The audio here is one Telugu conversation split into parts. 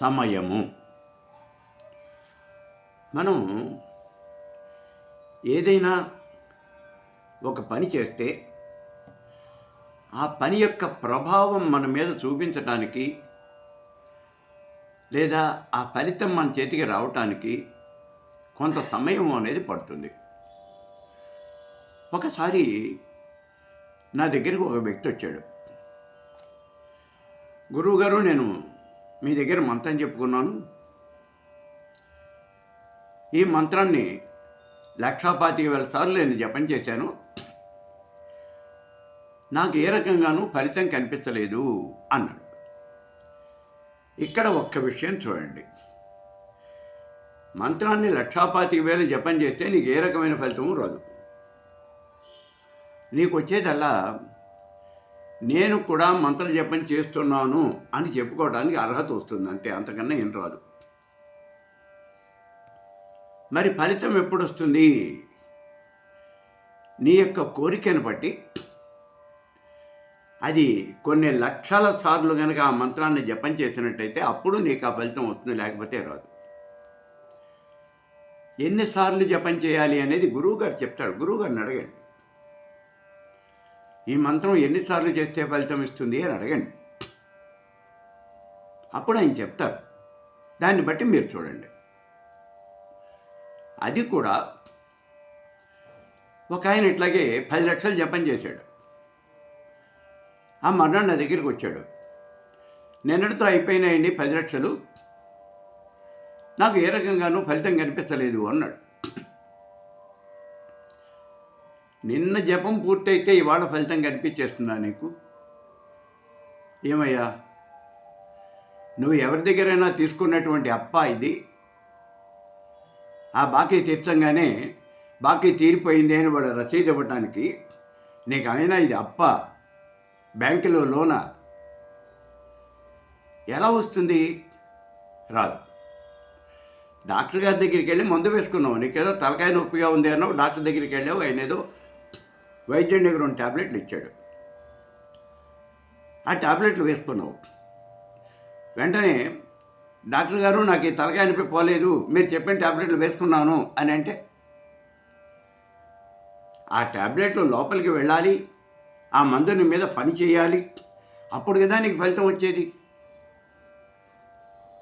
సమయము. మనం ఏదైనా ఒక పని చేస్తే ఆ పని యొక్క ప్రభావం మన మీద చూపించడానికి లేదా ఆ ఫలితం మన చేతికి రావటానికి కొంత సమయం అనేది పడుతుంది. ఒకసారి నా దగ్గరికి ఒక వ్యక్తి వచ్చాడు. గురువుగారు నేను మీ దగ్గర మంత్రం చెప్పుకున్నాను. ఈ మంత్రాన్ని లక్షాపాతిక వేల సార్లు నేను జపం చేశాను. నాకు ఏ రకంగానూ ఫలితం కనిపించలేదు అన్నాడు. ఇక్కడ ఒక్క విషయం చూడండి. మంత్రాన్ని లక్షాపాతిక వేలు జపం చేస్తే నీకు ఏ రకమైన ఫలితము రాదు. నీకు వచ్చేదల్లా నేను కూడా మంత్ర జపం చేస్తున్నాను అని చెప్పుకోవడానికి అర్హత వస్తుంది. అంతే అంతకన్నా ఏం రాదు. మరి ఫలితం ఎప్పుడు వస్తుంది నీ యొక్క కోరికను బట్టి. అది కొన్ని లక్షల సార్లు కనుక ఆ మంత్రాన్ని జపం చేసినట్టయితే అప్పుడు నీకు ఆ ఫలితం వస్తుంది లేకపోతే రాదు. ఎన్నిసార్లు జపం చేయాలి అనేది గురువుగారు చెప్తాడు గురువుగారిని అడగండి. ఈ మంత్రం ఎన్నిసార్లు చేస్తే ఫలితం ఇస్తుంది అని అడగండి. అప్పుడు ఆయన చెప్తారు. దాన్ని బట్టి మీరు చూడండి. అది కూడా ఒక ఆయన ఇట్లాగే పది లక్షలు జపం చేశాడు. ఆ మర్నాడు నా దగ్గరికి వచ్చాడు. నిన్నటితో అయిపోయినాయండి పది లక్షలు. నాకు ఏ రకంగానూ ఫలితం కనిపించలేదు అన్నాడు. నిన్న జపం పూర్తయితే ఇవాళ ఫలితం కనిపించేస్తుందా నీకు? ఏమయ్యా? నువ్వు ఎవరి దగ్గరైనా తీసుకున్నటువంటి అప్ప ఇది. ఆ బాకీ తీర్చంగానే బాకీ తీరిపోయింది అని వాడు రసీదు ఇవ్వటానికి నీకు అయినా ఇది అప్ప బ్యాంకులో లోన? ఎలా వస్తుంది? రాదు. డాక్టర్ గారి దగ్గరికి వెళ్ళి మందు వేసుకున్నావు. నీకేదో తలకాయ నొప్పిగా ఉంది అన్నావు. డాక్టర్ దగ్గరికి వెళ్ళావు. ఆయన ఏదో వైద్యం దగ్గర రెండు ట్యాబ్లెట్లు ఇచ్చాడు. ఆ ట్యాబ్లెట్లు వేసుకున్నావు. వెంటనే డాక్టర్ గారు నాకు ఈ తలకాయ నొప్పి పోలేదు మీరు చెప్పిన ట్యాబ్లెట్లు వేసుకున్నాను అని అంటే ఆ ట్యాబ్లెట్లు లోపలికి వెళ్ళాలి ఆ మందుని మీద పని చేయాలి అప్పుడు కదా నీకు ఫలితం వచ్చేది.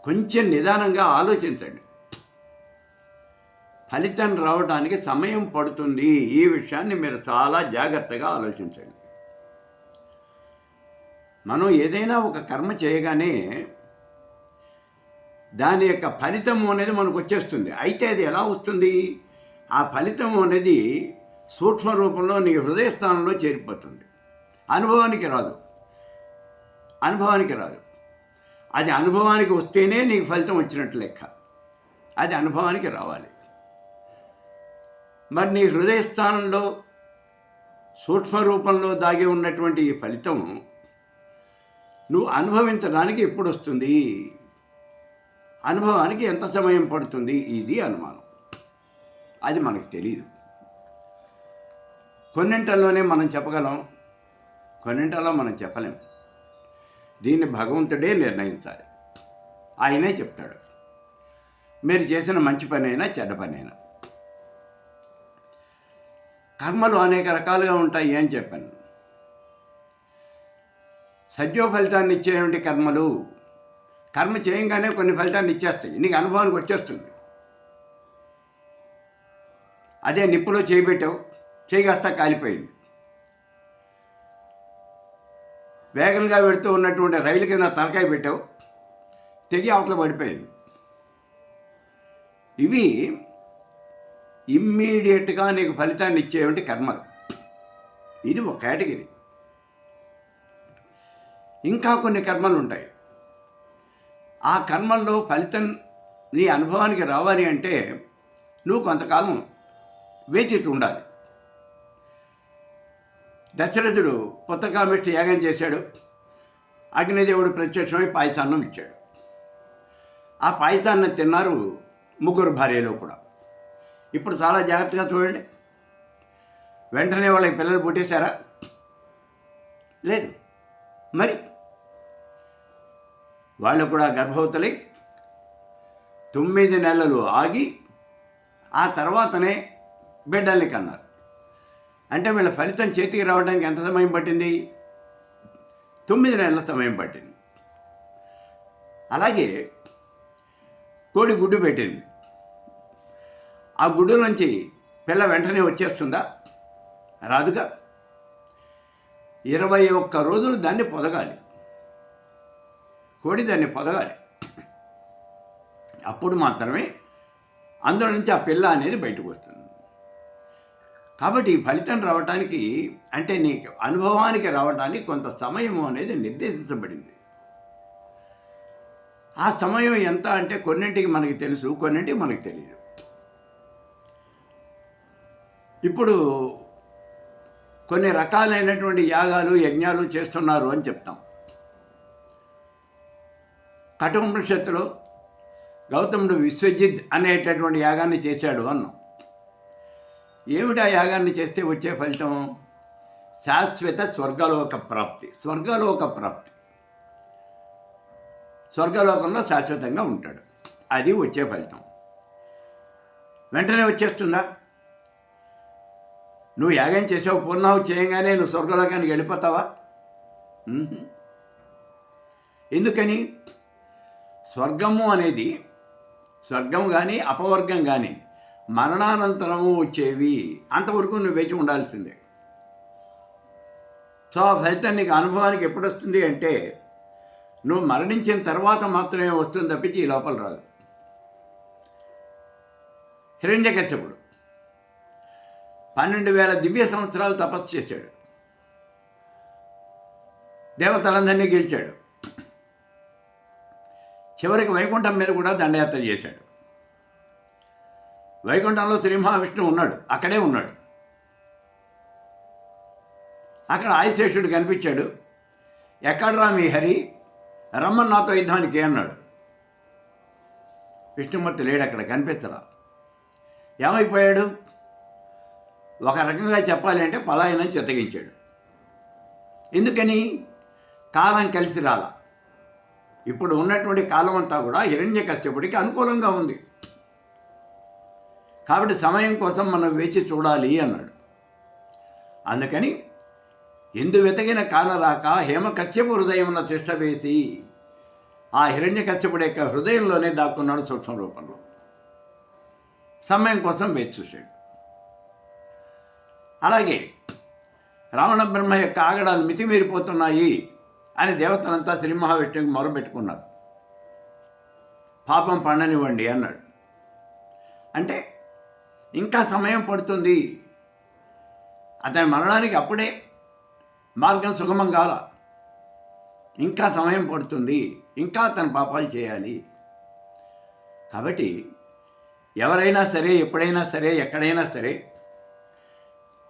కొంచెం నిదానంగా ఆలోచించండి. ఫలితం రావడానికి సమయం పడుతుంది. ఈ విషయాన్ని మీరు చాలా జాగ్రత్తగా ఆలోచించండి. మనం ఏదైనా ఒక కర్మ చేయగానే దాని యొక్క ఫలితం అనేది మనకు వచ్చేస్తుంది. అయితే అది ఎలా వస్తుంది? ఆ ఫలితం అనేది సూక్ష్మ రూపంలో నీ హృదయ స్థానంలో చేరిపోతుంది. అనుభవానికి రాదు. అనుభవానికి రాదు. అది అనుభవానికి వస్తేనే నీకు ఫలితం వచ్చినట్టు లెక్క. అది అనుభవానికి రావాలి. మరి నీ హృదయ స్థానంలో సూక్ష్మ రూపంలో దాగి ఉన్నటువంటి ఈ ఫలితం నువ్వు అనుభవించడానికి ఎప్పుడు వస్తుంది అనుభవానికి ఎంత సమయం పడుతుంది? ఇది అనుమానం. అది మనకు తెలియదు కొన్నింటల్లోనే మనం చెప్పగలం కొన్నింటల్లో మనం చెప్పలేం. దీన్ని భగవంతుడే నిర్ణయించాలి. ఆయనే చెప్తాడు. మీరు చేసిన మంచి పనైనా చెడ్డ పనైనా. కర్మలు అనేక రకాలుగా ఉంటాయి అని చెప్పాను. సద్యో ఫలితాన్ని ఇచ్చేటువంటి కర్మలు కర్మ చేయంగానే కొన్ని ఫలితాన్ని ఇచ్చేస్తాయి. నీకు అనుభవానికి వచ్చేస్తుంది. అదే నిప్పులో చేయబెట్టావు చేయగాస్తా కాలిపోయింది. వేగంగా వెళుతూ ఉన్నటువంటి రైలు కింద తలకాయ పెట్టావు తెగి అవతల పడిపోయింది. ఇవి ఇమ్మీడియట్గా నీకు ఫలితాన్ని ఇచ్చేవంటి కర్మలు? ఇది ఒక కేటగిరీ. ఇంకా కొన్ని కర్మలు ఉంటాయి. ఆ కర్మల్లో ఫలితం నీ అనుభవానికి రావాలి అంటే నువ్వు కొంతకాలం వేచి ఉండాలి. దశరథుడు పుత్తకామిష్టి యాగం చేశాడు. అగ్నిదేవుడు ప్రత్యక్షమై పాయసాన్నం ఇచ్చాడు. ఆ పాయసాన్నం తిన్నారు ముగ్గురు భార్యలో కూడా. ఇప్పుడు చాలా జాగ్రత్తగా చూడండి. వెంటనే వాళ్ళకి పిల్లలు పుట్టేశారా? లేదు. మరి వాళ్ళు కూడా గర్భవతులై తొమ్మిది నెలలు ఆగి ఆ తర్వాతనే బిడ్డల్ని కన్నారు. అంటే వీళ్ళ ఫలితం చేతికి రావడానికి ఎంత సమయం పట్టింది? తొమ్మిది నెలల సమయం పట్టింది. అలాగే కోడి గుడ్డు పెట్టింది. ఆ గుడ్డు నుంచి పిల్ల వెంటనే వచ్చేస్తుందా? రాదుగా. ఇరవై ఒక్క రోజులు దాన్ని పొదగాలి. కోడి దాన్ని పొదగాలి. అప్పుడు మాత్రమే అందులో నుంచి ఆ పిల్ల అనేది బయటకు వస్తుంది. కాబట్టి ఫలితం రావటానికి అంటే నీకు అనుభవానికి రావటానికి కొంత సమయం అనేది నిర్దేశించబడింది. ఆ సమయం ఎంత అంటే కొన్నింటికి మనకి తెలుసు కొన్నింటికి మనకి తెలియదు. ఇప్పుడు కొన్ని రకాలైనటువంటి యాగాలు యజ్ఞాలు చేస్తున్నారు అని చెప్తాం. కఠోపనిషత్తులో గౌతముడు విశ్వజిత్ అనేటటువంటి యాగాన్ని చేశాడు అన్నాం. ఏమిటా యాగాన్ని చేస్తే వచ్చే ఫలితం? శాశ్వత స్వర్గలోక ప్రాప్తి స్వర్గలోక ప్రాప్తి. స్వర్గలోకంలో శాశ్వతంగా ఉంటాడు. అది వచ్చే ఫలితం. వెంటనే వచ్చేస్తుందా? నువ్వు యాగం చేసావు పూర్ణాహు చేయగానే నువ్వు స్వర్గలోకానికి వెళ్ళిపోతావా? ఎందుకని? స్వర్గము అనేది స్వర్గం కానీ అపవర్గం కానీ మరణానంతరము వచ్చేవి. అంతవరకు నువ్వు వేచి ఉండాల్సిందే. సో ఆ ఫలితం నీకు అనుభవానికి ఎప్పుడు వస్తుంది అంటే నువ్వు మరణించిన తర్వాత మాత్రమే వస్తుంది తప్పించి ఈ లోపల రాదు. హిరణ్యకశ్యపుడు. పన్నెండు వేల దివ్య సంవత్సరాలు తపస్సు చేశాడు. దేవతలందరినీ గెలిచాడు. చివరికి వైకుంఠం మీద కూడా దండయాత్ర చేశాడు. వైకుంఠంలో శ్రీ మహావిష్ణువు ఉన్నాడు. అక్కడే ఉన్నాడు. అక్కడ ఆయుశేషుడు కనిపించాడు. ఎక్కడరా మీ హరి? రమ్మన్ నాతో యుద్ధానికి అన్నాడు. విష్ణుమూర్తి లేడు అక్కడ కనిపించరా ఏమైపోయాడు? ఒక రకంగా చెప్పాలి అంటే పలాయనం చిత్తగించాడు. ఎందుకని? కాలం కలిసి రాల. ఇప్పుడు ఉన్నటువంటి కాలం అంతా కూడా హిరణ్య కశ్యపుడికి అనుకూలంగా ఉంది. కాబట్టి సమయం కోసం మనం వేచి చూడాలి అన్నాడు. అందుకని ఎందు వెతగిన కాలరాక హేమ కశ్యపు హృదయమున తిష్ట వేసి ఆ హిరణ్య కశ్యపుడి యొక్క హృదయంలోనే దాక్కున్నాడు సూక్ష్మ రూపంలో సమయం కోసం వేచి చూశాడు. అలాగే రావణ బ్రహ్మ యొక్క ఆగడాలు మితిమీరిపోతున్నాయి అని దేవతలంతా శ్రీ మహావిష్ణువుకి మొరపెట్టుకున్నారు. పాపం పండనివ్వండి అన్నాడు. అంటే ఇంకా సమయం పడుతుంది. అతని మరణానికి అప్పుడే మార్గం సుగమం కాల. ఇంకా సమయం పడుతుంది. ఇంకా తన పాపాలు చేయాలి. కాబట్టి ఎవరైనా సరే ఎప్పుడైనా సరే ఎక్కడైనా సరే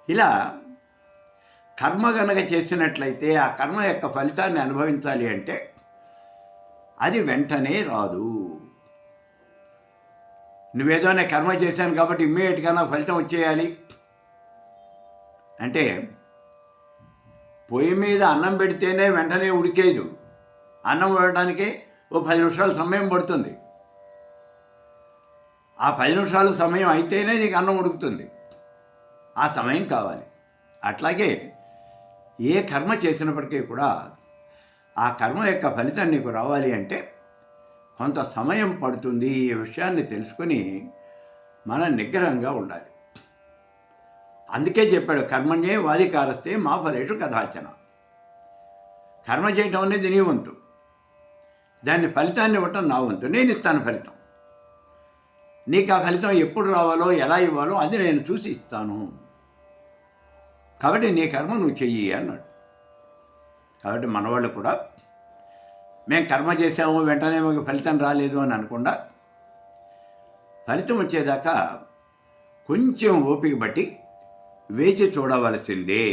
ఇలా కర్మ గనక చేసినట్లయితే ఆ కర్మ యొక్క ఫలితాన్ని అనుభవించాలి అంటే అది వెంటనే రాదు. నువ్వేదో నేను కర్మ చేశాను కాబట్టి ఇమ్మీడియట్గా నా ఫలితం వచ్చేయాలి? అంటే పొయ్యి మీద అన్నం పెడితేనే వెంటనే ఉడికేదు. అన్నం ఉడటానికి ఓ పది నిమిషాలు సమయం పడుతుంది. ఆ పది నిమిషాలు సమయం అయితేనే నీకు అన్నం ఉడుకుతుంది. ఆ సమయం కావాలి. అట్లాగే ఏ కర్మ చేసినప్పటికీ కూడా ఆ కర్మ యొక్క ఫలితం నీకు రావాలి అంటే కొంత సమయం పడుతుంది ఈ విషయాన్ని తెలుసుకొని మనం నిగ్రహంగా ఉండాలి. అందుకే చెప్పాడు కర్మణ్యే వాదికారస్తే మా ఫలేషు కథాచన కర్మ చేయటం అనేది నీ వంతు. దాన్ని ఫలితాన్ని ఇవ్వటం నా వంతు. నేను ఇస్తాను ఫలితం. నీకు ఆ ఫలితం ఎప్పుడు రావాలో ఎలా ఇవ్వాలో అది నేను చూసి ఇస్తాను. కాబట్టి నీ కర్మ నువ్వు చెయ్యి అన్నాడు. కాబట్టి మనవాళ్ళు కూడా మేము కర్మ చేసాము వెంటనే మాకు ఫలితం రాలేదు అని అనకుండా ఫలితం వచ్చేదాకా కొంచెం ఓపిక బట్టి వేచి చూడవలసిందే.